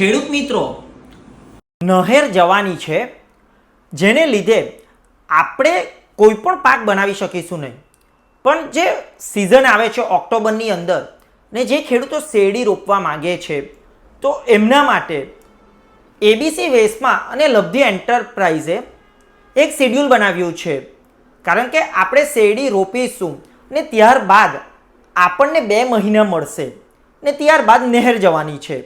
ખેડૂત મિત્રો, નહેર જવાની છે, જેને લીધે આપણે કોઈ પણ પાક બનાવી શકીશું નહીં. પણ જે સિઝન આવે છે ઓક્ટોબરની અંદર ને જે ખેડૂતો શેરડી રોપવા માગે છે, તો એમના માટે એબીસી વેસમાં અને લબ્ધિ એન્ટરપ્રાઇઝે એક શેડ્યુલ બનાવ્યું છે. કારણ કે આપણે શેરડી રોપીશું ને ત્યારબાદ આપણને બે મહિના મળશે ને ત્યારબાદ નહેર જવાની છે.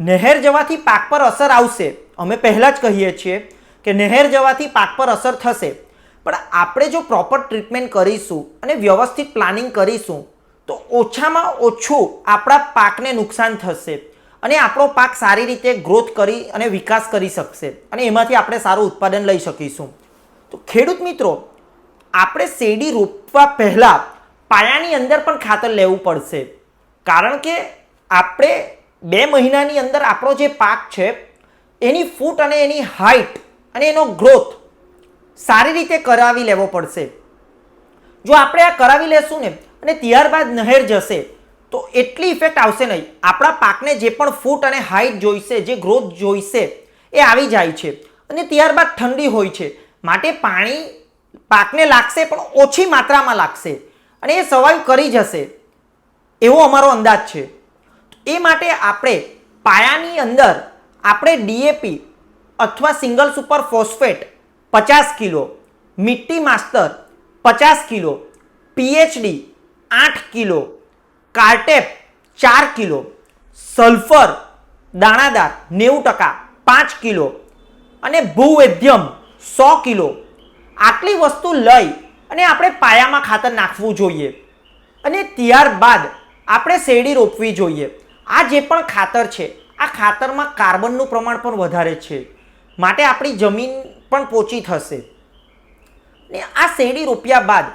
નહેર જવાથી પાક પર અસર આવશે. અમે પહેલાં જ કહીએ છીએ કે નહેર જવાથી પાક પર અસર થશે. પણ આપણે જો પ્રોપર ટ્રીટમેન્ટ કરીશું અને વ્યવસ્થિત પ્લાનિંગ કરીશું, તો ઓછામાં ઓછું આપણા પાકને નુકસાન થશે અને આપણો પાક સારી રીતે ગ્રોથ કરી અને વિકાસ કરી શકશે અને એમાંથી આપણે સારું ઉત્પાદન લઈ શકીશું. તો ખેડૂત મિત્રો, આપણે શેરડી રોપવા પહેલાં પાયાની અંદર પણ ખાતર લેવું પડશે. કારણ કે આપણે બે મહિનાની અંદર આપણો જે પાક છે, એની ફૂટ અને એની હાઇટ અને એનો ગ્રોથ સારી રીતે કરાવી લેવો પડશે. જો આપણે આ કરાવી લેશું ને, અને ત્યારબાદ નહેર જશે, તો એટલી ઇફેક્ટ આવશે નહીં. આપણા પાકને જે પણ ફૂટ અને હાઇટ જોઈશે, જે ગ્રોથ જોઈશે, એ આવી જાય છે. અને ત્યારબાદ ઠંડી હોય છે. માટે પાણી પાકને લાગશે, પણ ઓછી માત્રામાં લાગશે. અને એ સર્વાઈવ કરી જશે. એવો અમારો અંદાજ છે. એ માટે આપણે પાયાની અંદર આપણે ડીએપી અથવા સિંગલ સુપર ફોસ્ફેટ પચાસ કિલો, મિટ્ટી માસ્ટર પચાસ કિલો પીએચડી આઠ કિલો, કાર્ટેપ ચાર કિલો, સલ્ફર દાણાદાર નેવું ટકા પાંચ કિલો અને ભૂવૈધ્યમ સો કિલો. આટલી વસ્તુ લઈ અને આપણે પાયામાં ખાતર નાખવું જોઈએ. અને ત્યારબાદ આપણે શેરડી રોપવી જોઈએ. આ જે પણ ખાતર છે, આ ખાતરમાં કાર્બનનું પ્રમાણ પણ વધારે છે. માટે આપણી જમીન પણ પોચી થશે. ને આ શેરડી રોપ્યા બાદ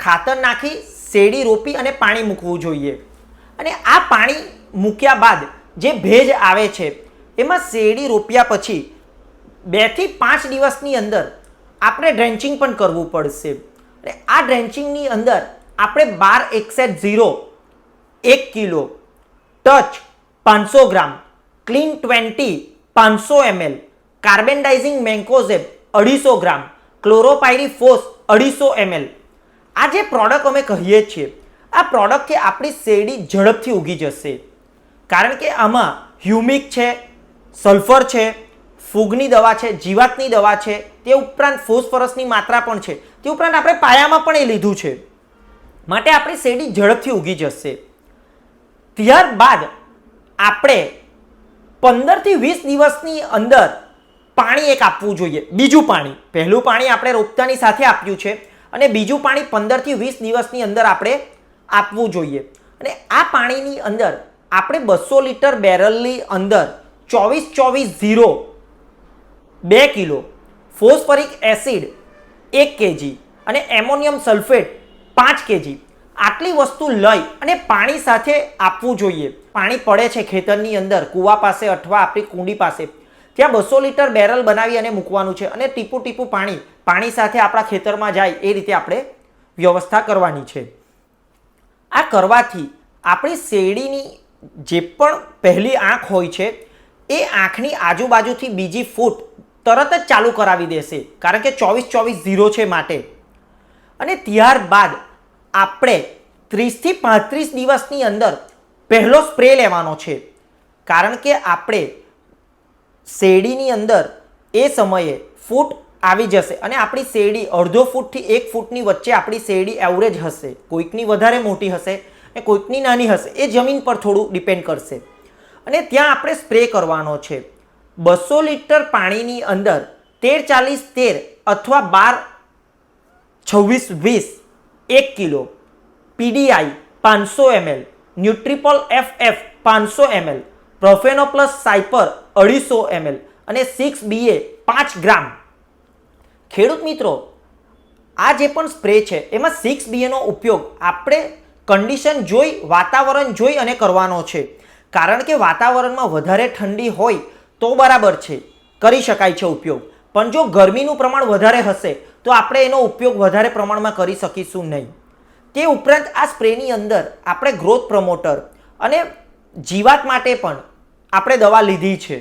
ખાતર નાખી શેરડી રોપી અને પાણી મૂકવું જોઈએ. અને આ પાણી મૂક્યા બાદ જે ભેજ આવે છે, એમાં શેરડી રોપ્યા પછી બેથી પાંચ દિવસની અંદર આપણે ડ્રેન્ચિંગ પણ કરવું પડશે. અને આ ડ્રેન્ચિંગની અંદર આપણે બાર એકસેટ ઝીરો એક કિલો ટચ પાંચસો ગ્રામ, ક્લીન ટ્વેન્ટી પાંચસો એમએલ, કાર્બેન્ડાઇઝિંગ મેન્કોઝેબ અઢીસો ગ્રામ, ક્લોરોપાયરીફોસ અઢીસો એમએલ. આ જે પ્રોડક્ટ અમે કહીએ છીએ, આ પ્રોડક્ટથી આપણી શેરડી ઝડપથી ઉગી જશે. કારણ કે આમાં હ્યુમિક છે, સલ્ફર છે, ફૂગની દવા છે, જીવાતની દવા છે, તે ઉપરાંત ફોસ્ફરસની માત્રા પણ છે. તે ઉપરાંત આપણે પાયામાં પણ એ લીધું છે. માટે આપણી શેરડી ઝડપથી ઉગી જશે. ત્યારબાદ આપણે પંદરથી વીસ દિવસની અંદર પાણી એક આપવું જોઈએ. બીજું પાણી. પહેલું પાણી આપણે રોપતાની સાથે આપ્યું છે અને બીજું પાણી પંદરથી વીસ દિવસની અંદર આપણે આપવું જોઈએ. અને આ પાણીની અંદર આપણે બસો લીટર બેરલની અંદર ચોવીસ ચોવીસ ઝીરો બે કિલો ફોસ્ફરિક એસિડ એક કેજી અને એમોનિયમ સલ્ફેટ પાંચ કેજી આટલી વસ્તુ લઈ અને પાણી સાથે આપવું જોઈએ. પાણી પડે છે ખેતરની અંદર, કૂવા પાસે અથવા આપણી કુંડી પાસે. ત્યાં બસો લીટર બેરલ બનાવી અને મૂકવાનું છે અને ટીપું ટીપું પાણી પાણી સાથે આપણા ખેતરમાં જાય એ રીતે આપણે વ્યવસ્થા કરવાની છે. આ કરવાથી આપણી શેરડીની જે પણ પહેલી આંખ હોય છે, એ આંખની આજુબાજુથી બીજી ફૂટ તરત જ ચાલુ કરાવી દેશે. કારણ કે ચોવીસ ચોવીસ ઝીરો છે માટે. અને ત્યારબાદ આપણે ત્રીસથી પાંત્રીસ દિવસની અંદર પહેલો સ્પ્રે લેવાનો છે. કારણ કે આપણે શેરડીની અંદર એ સમયે ફૂટ આવી જશે અને આપણી શેરડી અડધો ફૂટથી એક ફૂટની વચ્ચે આપણી શેરડી એવરેજ હશે. કોઈકની વધારે મોટી હશે અને કોઈકની નાની હશે. એ જમીન પર થોડું ડિપેન્ડ કરશે. અને ત્યાં આપણે સ્પ્રે કરવાનો છે. બસો લીટર પાણીની અંદર તેર ચાલીસ તેર અથવા બાર છવ્વીસ વીસ એક કિલો, પીડીઆઈ પાંચસો એમએલ, ન્યુટ્રીપોલ એફ એફ પાંચસો એમએલ, પ્રોફેનો પ્લસ સાયપર અઢીસો એમએલ અને સિક્સ બીએ પાંચ ગ્રામ. ખેડૂત મિત્રો, આ જે પણ સ્પ્રે છે, એમાં સિક્સ બીએનો ઉપયોગ આપણે કન્ડિશન જોઈ, વાતાવરણ જોઈ અને કરવાનો છે. કારણ કે વાતાવરણમાં વધારે ઠંડી હોય તો બરાબર છે. કરી શકાય છે ઉપયોગ. પણ જો ગરમીનું પ્રમાણ વધારે હશે તો આપણે એનો ઉપયોગ વધારે પ્રમાણમાં કરી શકીશું નહીં. તે ઉપરાંત આ સ્પ્રેની અંદર આપણે ગ્રોથ પ્રમોટર અને જીવાત માટે પણ આપણે દવા લીધી છે.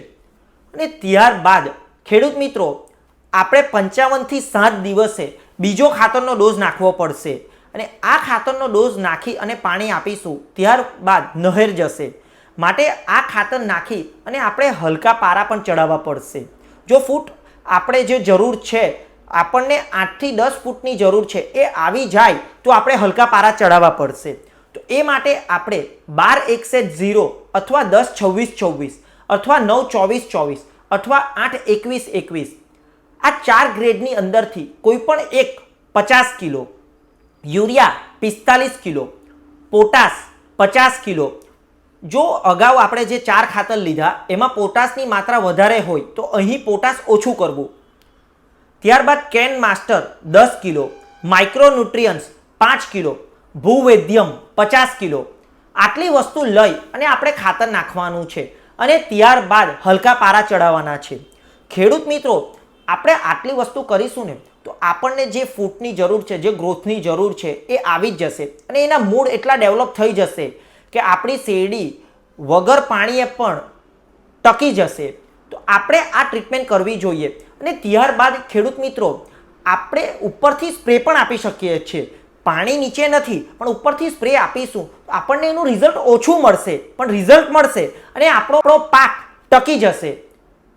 અને ત્યારબાદ, ખેડૂત મિત્રો, આપણે પંચાવનથી સાત દિવસે બીજો ખાતરનો ડોઝ નાખવો પડશે. અને આ ખાતરનો ડોઝ નાખી અને પાણી આપીશું, ત્યારબાદ નહેર જશે. માટે આ ખાતર નાખી અને આપણે હલકા પારા પણ ચડાવવા પડશે. જો ફૂટ આપણે જે જરૂર છે આપણને આઠથી દસ ફૂટની જરૂર છે. એ આવી જાય તો આપણે હલકા પારા ચડાવવા પડશે. તો એ માટે આપણે બાર એકસેટ ઝીરો અથવા દસ છવ્વીસ છવ્વીસ અથવા નવ ચોવીસ ચોવીસ અથવા આઠ એકવીસ એકવીસ આ ચાર ગ્રેડની અંદરથી કોઈ પણ એક પચાસ કિલો, યુરિયા પિસ્તાલીસ કિલો, પોટાશ પચાસ કિલો, જો અગાઉ આપણે જે ચાર ખાતર લીધા એમાં પોટાશની માત્રા વધારે હોય તો અહીં પોટાશ ઓછું કરવું. ત્યારબાદ કેન માસ્ટર દસ કિલો માઇક્રોન્યુટ્રિયન્સ પાંચ કિલો, ભૂવૈદ્યમ પચાસ કિલો. આટલી વસ્તુ લઈ અને આપણે ખાતર નાખવાનું છે અને ત્યારબાદ હલકા પારા ચડાવવાના છે. ખેડૂત મિત્રો, આપણે આટલી વસ્તુ કરીશું ને, તો આપણને જે ફૂટની જરૂર છે, જે ગ્રોથની જરૂર છે, એ આવી જ જશે અને એના મૂળ એટલા ડેવલપ થઈ જશે કે આપણી શેરડી વગર પાણીએ પણ ટકી જશે. તો આપણે આ ટ્રીટમેન્ટ કરવી જોઈએ. અને ત્યારબાદ ખેડૂત મિત્રો, આપણે ઉપરથી સ્પ્રે પણ આપી શકીએ છીએ. પાણી નીચે નથી, પણ ઉપરથી સ્પ્રે આપીશું. આપણને એનું રિઝલ્ટ ઓછું મળશે, પણ રિઝલ્ટ મળશે અને આપણો પાક ટકી જશે.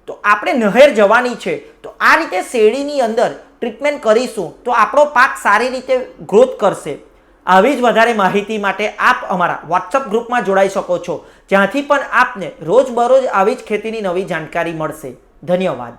તો આપણે નહેર જવાની છે. તો આ રીતે શેરડીની અંદર ટ્રીટમેન્ટ કરીશું, તો આપણો પાક સારી રીતે ગ્રોથ કરશે. આવી જ વધારે માહિતી માટે આપ અમારા વોટ્સઅપ ગ્રુપમાં જોડાઈ શકો છો. જ્યાંથી પણ આપને રોજબરોજ આવી જ ખેતીની નવી જાણકારી મળશે. ધન્યવાદ.